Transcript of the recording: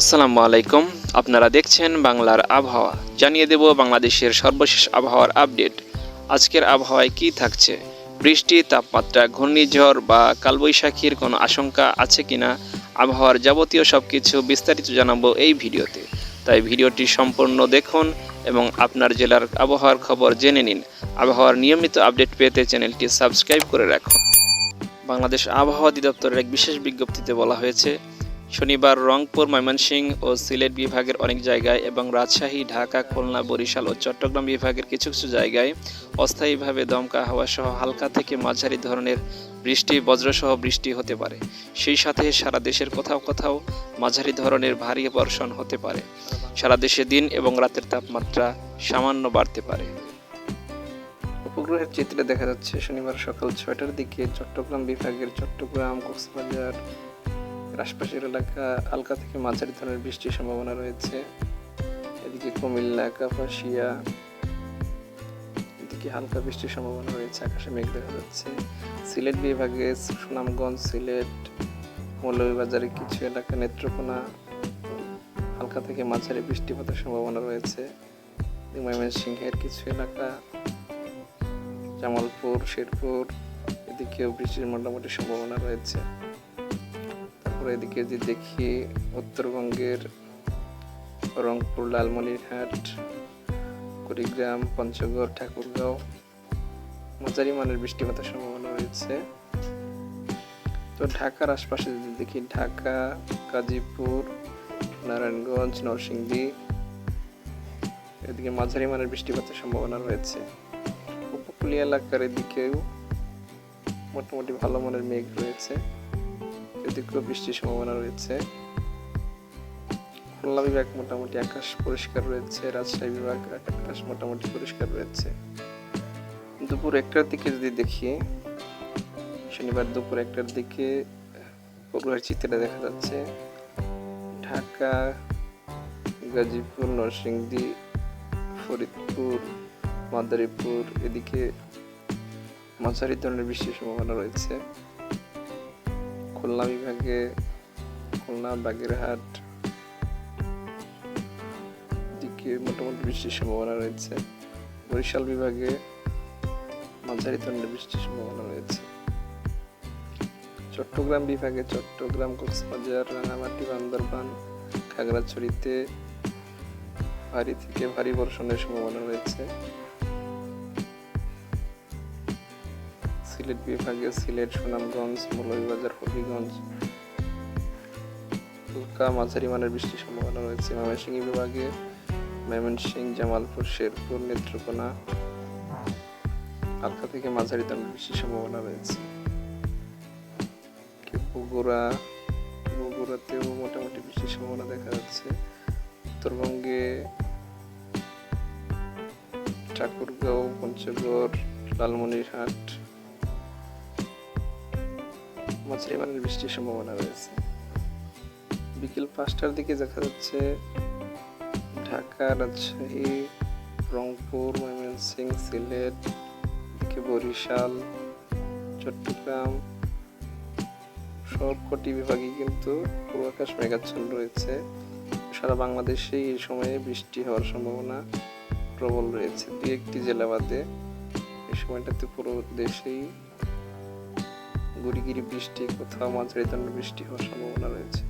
আসসালামু আলাইকুম। আপনারা দেখছেন বাংলার আবহাওয়া। জানিয়ে দেব বাংলাদেশের সর্বশেষ আবহাওয়ার আপডেট। আজকের আবহাওয়ায় কি থাকছে? বৃষ্টি, তাপমাত্রা, ঘূর্ণিঝড় বা কালবৈশাখীর কোনো আশঙ্কা আছে কিনা? আবহাওয়ার যাবতীয় সব কিছু বিস্তারিত জানাব এই ভিডিওতে। তাই ভিডিওটি সম্পূর্ণ দেখুন এবং আপনার জেলার আবহাওয়ার খবর জেনে নিন। আবহাওয়ার নিয়মিত আপডেট পেতে চ্যানেলটি সাবস্ক্রাইব করে রাখুন। বাংলাদেশ আবহাওয়া অধিদপ্তরের এক বিশেষ বিজ্ঞপ্তিতে বলা হয়েছে শনিবার রংপুর, ময়মনসিংহ ও সিলেট বিভাগের অনেক জায়গায় এবং রাজশাহী, ঢাকা, খুলনা, বরিশাল ও চট্টগ্রাম বিভাগের কিছু কিছু জায়গায় অস্থায়ীভাবে দমকা হাওয়া সহ হালকা থেকে মাঝারি ধরনের বৃষ্টি, বজ্রসহ বৃষ্টি হতে পারে। সেই সাথে সারা দেশের কোথাও কোথাও মাঝারি ধরনের ভারী বর্ষণ হতে পারে। সারা দেশে দিন এবং রাতের তাপমাত্রা সামান্য বাড়তে পারে। উপগ্রহের চিত্রে দেখা যাচ্ছে, শনিবার সকাল ছয়টার দিকে চট্টগ্রাম বিভাগের চট্টগ্রাম, কক্সবাজার এর আশপাশের এলাকা হালকা থেকে মাঝারি ধরনের বৃষ্টির সম্ভাবনা রয়েছে। এদিকে কুমিল্লা, কাপাসিয়া, এদিকে হালকা বৃষ্টির সম্ভাবনা রয়েছে, আকাশে মেঘ দেখা যাচ্ছে। সিলেট বিভাগে সুনামগঞ্জ, সিলেট, মৌলভীবাজারের কিছু এলাকা নেত্রকোনা, হালকা থেকে মাঝারি বৃষ্টিপাতের সম্ভাবনা রয়েছে। ময়মনসিংহের কিছু এলাকা, জামালপুর, শেরপুর, এদিকেও বৃষ্টির মোটামুটি সম্ভাবনা রয়েছে। তারপরে এদিকে যদি দেখি উত্তরবঙ্গের রংপুর, লালমনিরহাট, কুড়িগ্রাম, পঞ্চগড়, ঠাকুরগাঁও। মাঝারি মানের বৃষ্টিপাতের সম্ভাবনা রয়েছে। তো ঢাকার আশপাশে যদি দেখি, ঢাকা, গাজীপুর, নারায়ণগঞ্জ, নরসিংদী, এদিকে মাঝারি মানের বৃষ্টিপাতের সম্ভাবনা রয়েছে। উপকূলীয় এলাকার এদিকেও মোটামুটি ভালো মানের মেঘ রয়েছে। এদিকেও বৃষ্টির সম্ভাবনা রয়েছে। খুলনা বিভাগ মোটামুটি আকাশ পরিষ্কার রয়েছে, রাজশাহী বিভাগ আকাশ মোটামুটি পরিষ্কার রয়েছে। দুপুর একটার দিকে যদি দেখি, শনিবার দুপুর একটার দিকে পড়ুয়ার চিত্রে দেখা যাচ্ছে। ঢাকা, গাজীপুর, নরসিংদী, ফরিদপুর, মাদারীপুর, এদিকে মাঝারি ধরনের বৃষ্টির সম্ভাবনা রয়েছে। খুলনা বিভাগে খুলনা বাগেরহাট। দিকে মোটামুটি বৃষ্টির সম্ভাবনা রয়েছে। বরিশাল বিভাগে মাঝারি ধরনের বৃষ্টির সম্ভাবনা রয়েছে। চট্টগ্রাম বিভাগে চট্টগ্রাম, কক্সবাজার, রাঙামাটি, বান্দরবান, খাগড়াছড়িতে ভারী থেকে ভারী বর্ষণের সম্ভাবনা রয়েছে। সিলেট বিভাগে সিলেট, সুনামগঞ্জ, মৌলভীবাজার, হবিগঞ্জ হালকা মাঝারি মানের বৃষ্টির সম্ভাবনা রয়েছে। ময়মনসিংহ বিভাগে ময়মনসিংহ, জামালপুর, শেরপুর, নেত্রকোনা, হালকা থেকে মাঝারি ধরনের বৃষ্টির সম্ভাবনা রয়েছে। বগুড়া, বগুড়াতেও মোটামুটি বৃষ্টির সম্ভাবনা দেখা যাচ্ছে। উত্তরবঙ্গে ঠাকুরগাঁও, পঞ্চগড়, লালমনিরহাট মাঝারি বৃষ্টির সম্ভাবনা রয়েছে। বিকেল পাঁচটার দিকে দেখা যাচ্ছে ঢাকা, রাজশাহী, রংপুর ময়মনসিংহ সিলেট দিকে বরিশাল, চট্টগ্রাম সবকটি বিভাগে কিন্তু পূর্বাকাশ মেঘাচ্ছন্ন রয়েছে। সারা বাংলাদেশে এই সময়ে বৃষ্টি হওয়ার সম্ভাবনা প্রবল রয়েছে। দু একটি জেলা বাদে এই সময়টাতে পুরো দেশেই গুড়িগিরি বৃষ্টি কোথাও মাঝারি ধরনের বৃষ্টি হওয়ার সম্ভাবনা রয়েছে।